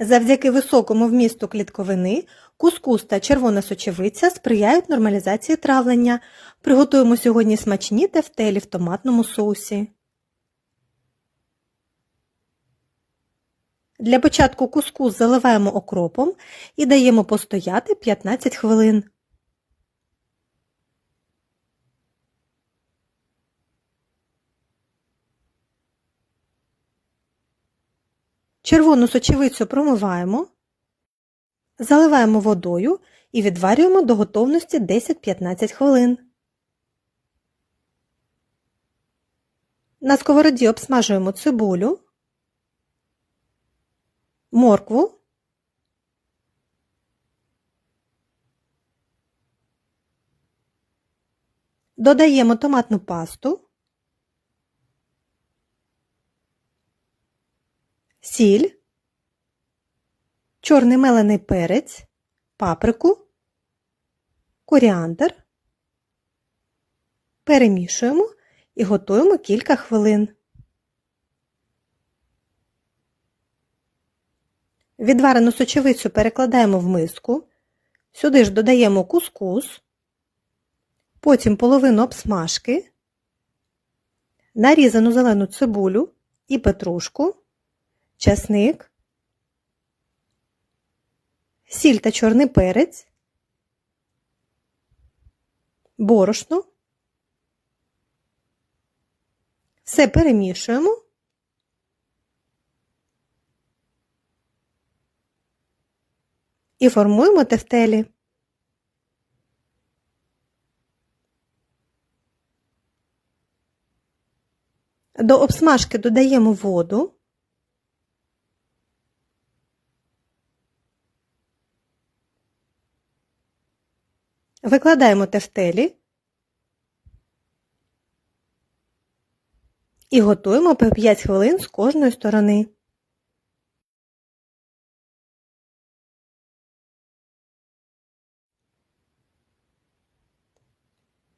Завдяки високому вмісту клітковини кускус та червона сочевиця сприяють нормалізації травлення. Приготуємо сьогодні смачні тефтелі в томатному соусі. Для початку кускус заливаємо окропом і даємо постояти 15 хвилин. Червону сочевицю промиваємо, заливаємо водою і відварюємо до готовності 10-15 хвилин. На сковороді обсмажуємо цибулю, моркву, додаємо томатну пасту, сіль, чорний мелений перець, паприку, коріандр. Перемішуємо і готуємо кілька хвилин. Відварену сочевицю перекладаємо в миску, сюди ж додаємо кускус, потім половину обсмажки, нарізану зелену цибулю і петрушку, часник, сіль та чорний перець, борошно. Все перемішуємо. І формуємо тефтелі. До обсмажки додаємо воду. Викладаємо тефтелі і готуємо по 5 хвилин з кожної сторони.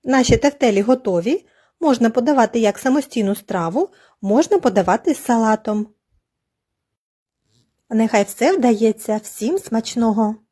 Наші тефтелі готові. Можна подавати як самостійну страву, можна подавати з салатом. Нехай все вдається всім смачного!